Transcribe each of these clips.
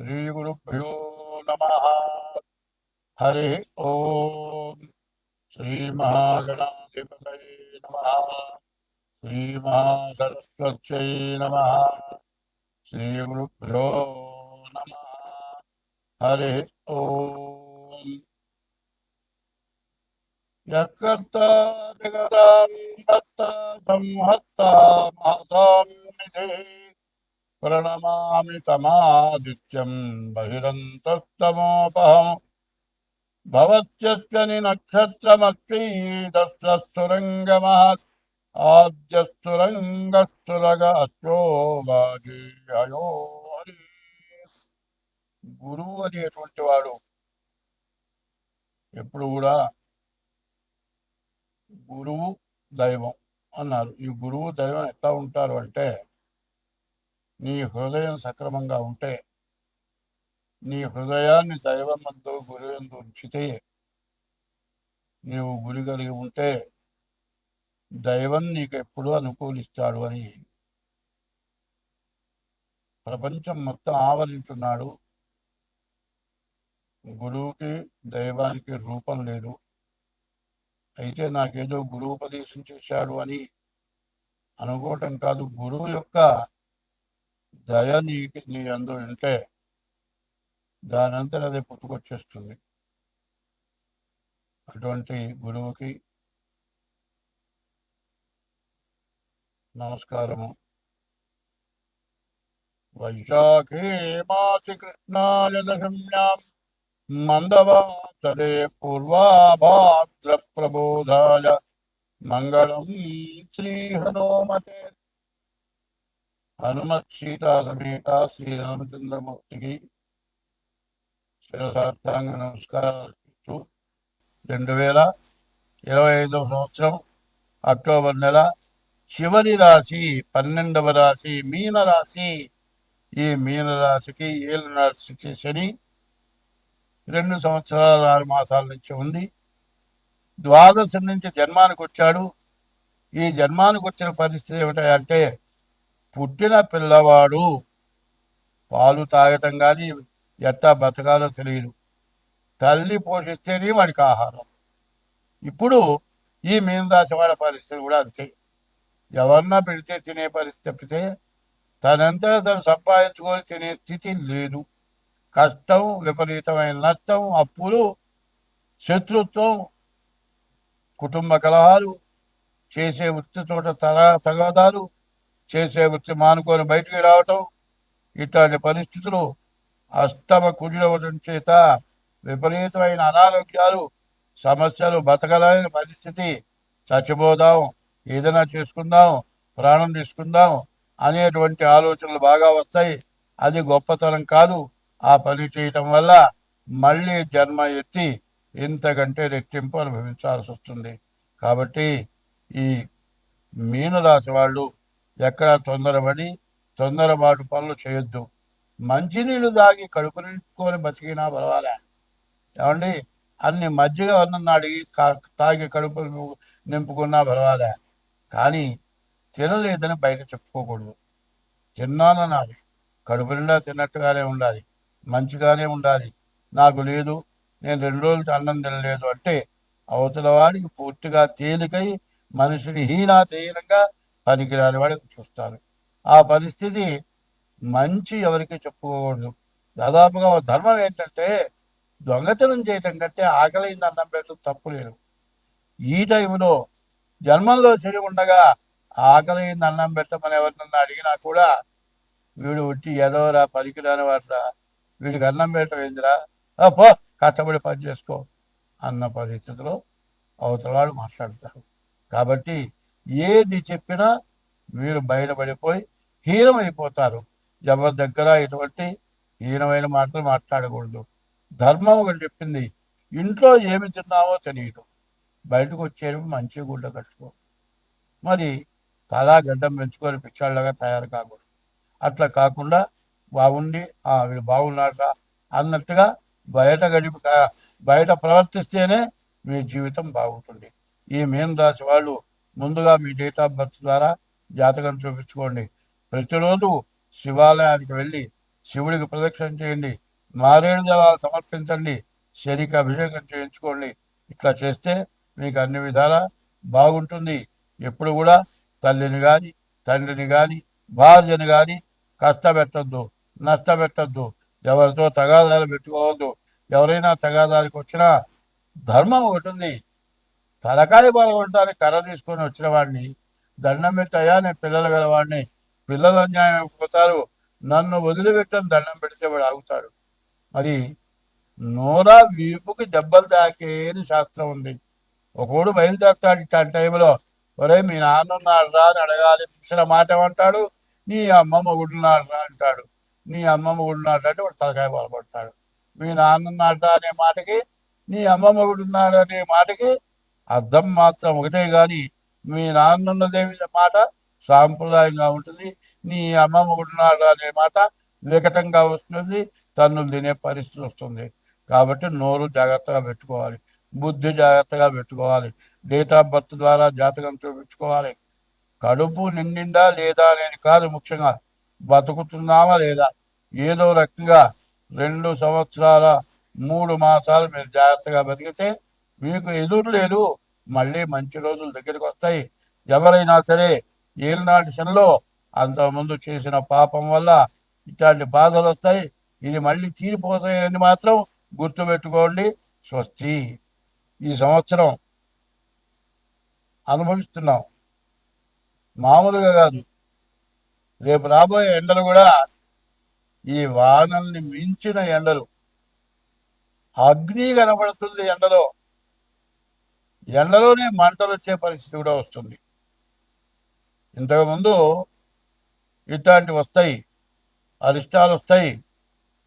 శ్రీగురుభ్యో నమ హరి ఓం శ్రీమహాగణాధిపతై నమ శ్రీమహాసరస్వత్యై నమ శ్రీగురుభ్యో నమ హరి ఓం యకర్త జగతాం భర్త సంహర్త మహతాం నిధే प्रणमामि तमादित्यं बहिरन्तस्तमोपहम् भवत्यश्चनि नक्षत्रमक्षीदस्रस्तुरङ्गमहत् ఆద్యస్తురంగస్తురగ అచ్చోబాజీయో హరి గురువు అనేటువంటి వాడు ఎప్పుడు కూడా గురువు దైవం అన్నారు ఈ గురువు దైవం ఎట్లా ఉంటారు అంటే నీ హృదయం సక్రమంగా ఉంటే నీ హృదయాన్ని దైవం మందు ఉంచితే నీవు గురి కలిగి ఉంటే దైవం నీకు ఎప్పుడూ అనుకూలిస్తాడు అని ప్రపంచం మొత్తం ఆవరించున్నాడు గురువుకి దైవానికి రూపం లేదు. అయితే నాకేదో గురువు ఉపదేశం చేశాడు అని అనుకోవటం కాదు. గురువు యొక్క దయ నీకి నీ అందు ఉంటే దానంతా అదే పుట్టుకొచ్చేస్తుంది. అటువంటి గురువుకి నమస్కారము. వైశాఖే మాసి కృష్ణాయ దశమ్యాం మందవాసరే పూర్వాభాద్ర ప్రబోధాయ. మంగళం శ్రీ హనుమతే హనుమత్ సీతా సమేత శ్రీరామచంద్రమూర్తికి శిరసార్థాంగ నమస్కారాలు ఇస్తూ రెండు వేల ఇరవై ఐదవ సంవత్సరం అక్టోబర్ నెల చివరి రాశి పన్నెండవ రాశి మీన రాశి. ఈ మీన రాశికి ఏళ్ళ శని రెండు సంవత్సరాల ఆరు మాసాల నుంచి ఉంది. ద్వాదశి నుంచి జన్మానికి వచ్చాడు ఈ జన్మానికి వచ్చిన పరిస్థితి ఏమిటంటే పుట్టిన పిల్లవాడు పాలు తాగటం కానీ ఎట్టా బతకాలో తెలియదు. తల్లి పోషిస్తేనే వాడికి ఆహారం. ఇప్పుడు ఈ మీనరాశి వాళ్ళ పరిస్థితి కూడా అంతే. ఎవరన్నా పెడితే తినే పరిస్థితి తప్పితే తనంతా తను సంపాదించుకొని తినే స్థితి లేదు. కష్టం విపరీతమైన నష్టం అప్పులు శత్రుత్వం కుటుంబ కలహాలు చేసే వృత్తి చోట తగ తగాదాలు చేసే వృత్తి మానుకొని బయటికి రావటం ఇట్లాంటి పరిస్థితులు అస్తమ కుడిరవటం చేత విపరీతమైన అనారోగ్యాలు సమస్యలు బతకలేని పరిస్థితి. చచ్చిపోదాం ఏదైనా చేసుకుందాం ప్రాణం తీసుకుందాం అనేటువంటి ఆలోచనలు బాగా వస్తాయి. అది గొప్పతనం కాదు. ఆ పని చేయటం వల్ల మళ్ళీ జన్మ ఎత్తి ఇంతకంటే రెట్టింపు అనుభవించాల్సి వస్తుంది. కాబట్టి ఈ మీనరాశి వాళ్ళు ఎక్కడ తొందరపడి తొందరపాటు పనులు చేయొద్దు. మంచినీళ్ళు దాగి కడుపు నింపుకొని బతికినా పర్వాలే. ఏమండి? అన్ని మజ్జిగ అన్నం అడిగి తాగి కడుపు నింపుకున్నా పర్వాలే. కానీ తినలేదని బయట చెప్పుకోకూడదు. తిన్నాననాలి కడుపు నిండా తిన్నట్టుగానే ఉండాలి. మంచిగానే ఉండాలి. నాకు లేదు. నేను రెండు రోజులు అన్నం తినలేదు అంటే అవతల వాడికి పూర్తిగా తేలికై మనిషిని హీనాతీనంగా పనికిరాని వాడికి చూస్తారు ఆ పరిస్థితి మంచి ఎవరికి చెప్పుకోకూడదు. దాదాపుగా ధర్మం ఏంటంటే దొంగతనం చేయటం కంటే ఆకలింది అన్నం పెట్టడం తప్పు లేదు. ఈ టైంలో జన్మంలో చెడి ఉండగా ఆకలింది అన్నం పెట్టమని ఎవరినన్నా అడిగినా కూడా వీడు ఉట్టి ఎదవరా పనికిరాని వాడరా వీడికి అన్నం పెట్టడం ఏందిరా పో కష్టపడి పని చేసుకో అన్న పరిస్థితిలో అవతల వాళ్ళు మాట్లాడతారు. కాబట్టి ఏది చెప్పినా మీరు బయటపడిపోయి హీనమైపోతారు. ఎవరి దగ్గర ఎటువంటి హీనమైన మాటలు మాట్లాడకూడదు. ధర్మం ఒకటి చెప్పింది ఇంట్లో ఏమి తిన్నావో తెలియదు. బయటకు వచ్చేటప్పుడు మంచి గుడ్డ కట్టుకో. మరి తలా గడ్డం పెంచుకొని పిచ్చాళ్ళగా తయారు కాకూడదు. అట్లా కాకుండా బాగుండి వీళ్ళు బాగున్నారా అన్నట్టుగా బయట గడిపి బయట ప్రవర్తిస్తేనే మీ జీవితం బాగుంటుంది. ఈ మీన రాశి వాళ్ళు ముందుగా మీ డేట్ ఆఫ్ బర్త్ ద్వారా జాతకం చూపించుకోండి. ప్రతిరోజు శివాలయానికి వెళ్ళి శివుడికి ప్రదక్షిణ చేయండి. మారేడు దళాలు సమర్పించండి. శనికి అభిషేకం చేయించుకోండి. ఇట్లా చేస్తే మీకు అన్ని విధాలా బాగుంటుంది. ఎప్పుడు కూడా తల్లిని కానీ తండ్రిని కానీ భార్యని కానీ కష్టపెట్టద్దు నష్టపెట్టద్దు. ఎవరితో తగాదాలు పెట్టుకోవద్దు. ఎవరైనా తగాదాలకు వచ్చినా ధర్మం ఒకటి ఉంది తలకాయ బాగుంటానికి కర్ర తీసుకొని వచ్చిన వాడిని దండం పెట్టయ్యా నేను పిల్లలు గలవాడిని. పిల్లలు అన్యాయం పోతారు నన్ను వదిలిపెట్టని దండం పెడితే వాడు ఆగుతాడు. మరి నోరా వీపుకి దెబ్బలు తాకేని శాస్త్రం ఉంది. ఒకడు బయలుదేరుతాడు ఇట్లాంటి టైంలో. ఒరే మీ నాన్నున్నాడు రా అని అడగాలి. మిషన్ మాట ఏమంటాడు నీ అమ్మమ్మ గుడ్డున్నాడు రా అంటాడు. నీ అమ్మమ్మ గుడ్డున్నాడు అంటే వాడు తలకాయ బాధపడతాడు. మీ నాన్నున్నాడు రా అనే మాటకి నీ అమ్మమ్మ గుడ్డున్నాడు అనే మాటకి అర్థం మాత్రం ఒకటే కానీ మీ నాన్న ఉన్నదేమి మాట సాంప్రదాయంగా ఉంటుంది. నీ అమ్మమ్మ గుడ్డున్నాడు అనే మాట వికటంగా వస్తుంది. తన్నులు తినే పరిస్థితి వస్తుంది. కాబట్టి నోరు జాగ్రత్తగా పెట్టుకోవాలి. బుద్ధి జాగ్రత్తగా పెట్టుకోవాలి. డేట్ ఆఫ్ బర్త్ ద్వారా జాతకం చూపించుకోవాలి. కడుపు నిండిందా లేదా అనేది కాదు ముఖ్యంగా. బతుకుతున్నామా లేదా? ఏదో రకంగా రెండు సంవత్సరాల మూడు మాసాలు మీరు జాగ్రత్తగా బతికితే మీకు ఎదురు లేదు. మళ్ళీ మంచి రోజులు దగ్గరికి వస్తాయి. ఎవరైనా సరే ఏలినాటి శనిలో అంతకుముందు చేసిన పాపం వల్ల ఇట్లాంటి బాధలు వస్తాయి. ఇది మళ్ళీ తీరిపోతాయని మాత్రం గుర్తుపెట్టుకోండి స్వస్తి. ఈ సంవత్సరం అనుభవిస్తున్నాం. మామూలుగా కాదు. రేపు రాబోయే ఎండలు కూడా ఈ వానల్ని మించిన ఎండలు. అగ్ని కనబడుతుంది ఎండలో. ఎండలోనే మంటలు వచ్చే పరిస్థితి కూడా వస్తుంది. ఇంతకుముందు ఇట్లాంటివి వస్తాయి అరిష్టాలు వస్తాయి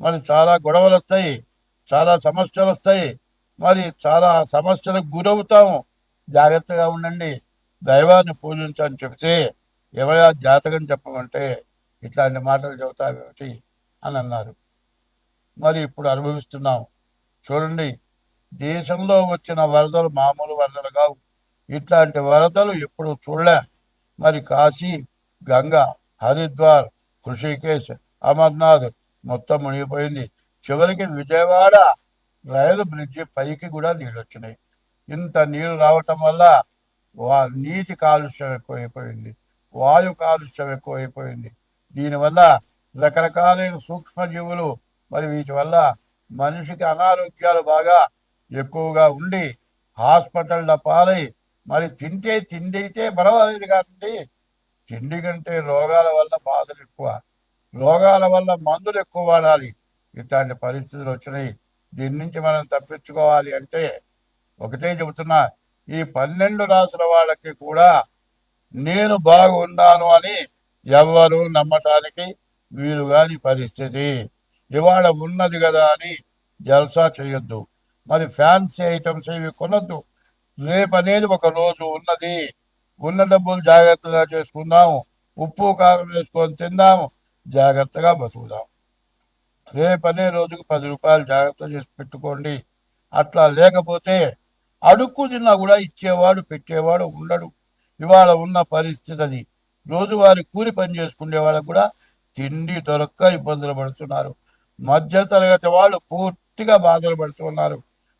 మరి చాలా గొడవలు వస్తాయి చాలా సమస్యలు వస్తాయి మరి చాలా సమస్యలకు గురవుతాము. జాగ్రత్తగా ఉండండి. దైవాన్ని పూజించని చెబితే ఎవరా జాతకం చెప్పమంటే ఇట్లాంటి మాటలు చెబుతావేమిటి అని అన్నారు. మరి ఇప్పుడు అనుభవిస్తున్నాం. చూడండి దేశంలో వచ్చిన వరదలు మామూలు వరదలు కావు. ఇట్లాంటి వరదలు ఎప్పుడు చూడలే. మరి కాశీ గంగా హరిద్వార్ కృషికేశ్ అమర్నాథ్ మొత్తం మునిగిపోయింది. చివరికి విజయవాడ రైలు బ్రిడ్జి పైకి కూడా నీళ్ళు వచ్చినాయి ఇంత నీరు రావటం వల్ల వా నీటి కాలుష్యం ఎక్కువైపోయింది. వాయు కాలుష్యం ఎక్కువైపోయింది. దీనివల్ల రకరకాలైన సూక్ష్మజీవులు మరి వీటి వల్ల మనిషికి అనారోగ్యాలు బాగా ఎక్కువగా ఉండి హాస్పిటల్ల పాలై మరి తింటే తిండి అయితే పర్వాలేదు కాబట్టి తిండి కంటే రోగాల వల్ల బాధలు ఎక్కువ. రోగాల వల్ల మందులు ఎక్కువ వాడాలి. ఇట్లాంటి పరిస్థితులు వచ్చినాయి. దీని నుంచి మనం తప్పించుకోవాలి అంటే ఒకటే చెబుతున్నా ఈ పన్నెండు రాసుల వాళ్ళకి కూడా నేను బాగున్నాను అని ఎవరు నమ్మటానికి వీలు కాని పరిస్థితి. ఇవాళ ఉన్నది కదా అని జల్సా చేయొద్దు. మరి ఫ్యాన్సీ ఐటమ్స్ ఇవి కొనద్దు. రేపు అనేది ఒక రోజు ఉన్నది. ఉన్న డబ్బులు జాగ్రత్తగా చేసుకుందాము. ఉప్పు కారం వేసుకొని తిందాము. జాగ్రత్తగా బతుకుదాం. రేపు అనే రోజుకు పది రూపాయలు జాగ్రత్త చేసి పెట్టుకోండి. అట్లా లేకపోతే అడుక్కు తిన్నా కూడా ఇచ్చేవాడు పెట్టేవాడు ఉండడు. ఇవాళ ఉన్న పరిస్థితి అది రోజువారి కూలి పని చేసుకునే వాళ్ళకు కూడా తిండి దొరక్క ఇబ్బందులు పడుతున్నారు. మధ్య తరగతి వాళ్ళు పూర్తిగా బాధలు పడుతున్నారు.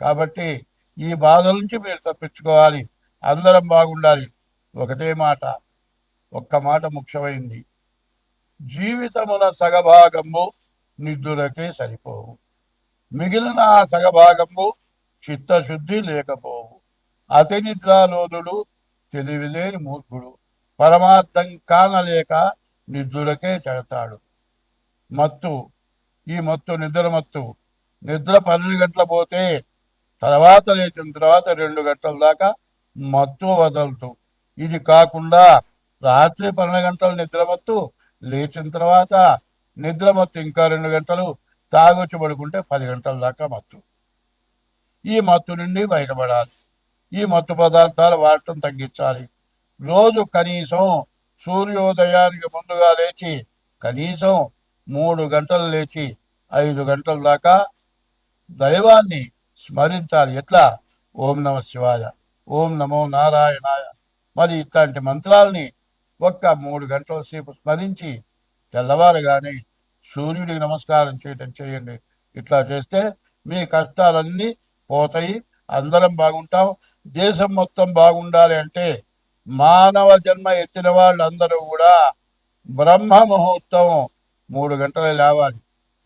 కాబట్టి ఈ బాధల నుంచి మీరు తప్పించుకోవాలి. అందరం బాగుండాలి. ఒకటే మాట. ఒక్క మాట ముఖ్యమైంది. జీవితమున సగభాగము నిద్దులకే సరిపోవు. మిగిలిన ఆ సగభాగము చిత్తశుద్ధి లేకపోవు. అతి నిద్రాలోనుడు తెలివిలేని మూర్ఖుడు. పరమార్థం కానలేక నిద్రులకే చెడతాడు మత్తు. ఈ మత్తు నిద్ర మత్తు. నిద్ర పన్నెండు గంటల పోతే తర్వాత లేచిన తర్వాత రెండు గంటల దాకా మత్తు వదలదు. ఇది కాకుండా రాత్రి పన్నెండు గంటలు నిద్రమత్తు లేచిన తర్వాత నిద్రమత్తు ఇంకా రెండు గంటలు తాగొచ్చి పడుకుంటే పది గంటల దాకా మత్తు. ఈ మత్తు నుండి బయటపడాలి. ఈ మత్తు పదార్థాలు వాడటం తగ్గించాలి. రోజు కనీసం సూర్యోదయానికి ముందుగా లేచి కనీసం మూడు గంటలు లేచి ఐదు గంటల దాకా దైవాన్ని స్మరించాలి. ఎట్లా? ఓం నమ శివాయ ఓం నమో నారాయణాయ. మరి ఇట్లాంటి మంత్రాలని ఒక్క మూడు గంటల సేపు స్మరించి తెల్లవారుగానే సూర్యుడికి నమస్కారం చేయటం చేయండి. ఇట్లా చేస్తే మీ కష్టాలన్నీ పోతాయి అందరం బాగుంటాం. దేశం మొత్తం బాగుండాలి అంటే మానవ జన్మ ఎత్తిన వాళ్ళందరూ కూడా బ్రహ్మ ముహూర్తం మూడు గంటలు లేవాలి.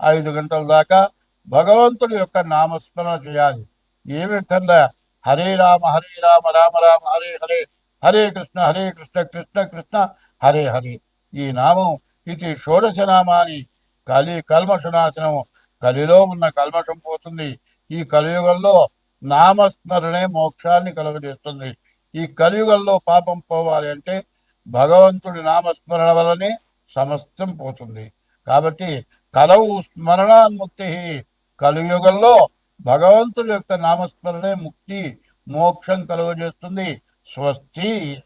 ఐదు గంటల దాకా భగవంతుడి యొక్క నామస్మరణ చేయాలి. ఏ కింద హరే రామ హరే రామ రామ రామ హరే హరే హరే కృష్ణ హరే కృష్ణ కృష్ణ కృష్ణ హరే హరే. ఈ నామం ఇది షోడశ నామాని కలి కల్మషునాశనం కలిలో ఉన్న కల్మషం పోతుంది. ఈ కలియుగంలో నామస్మరణే మోక్షాన్ని కలుగజేస్తుంది. ఈ కలియుగంలో పాపం పోవాలి అంటే భగవంతుడి నామస్మరణ వల్లనే సమస్తం పోతుంది. కాబట్టి కలవు స్మరణాన్ముక్తి కలియుగంలో భగవంతుడి యొక్క నామస్మరణే ముక్తి మోక్షం కలుగజేస్తుంది. స్వస్తి.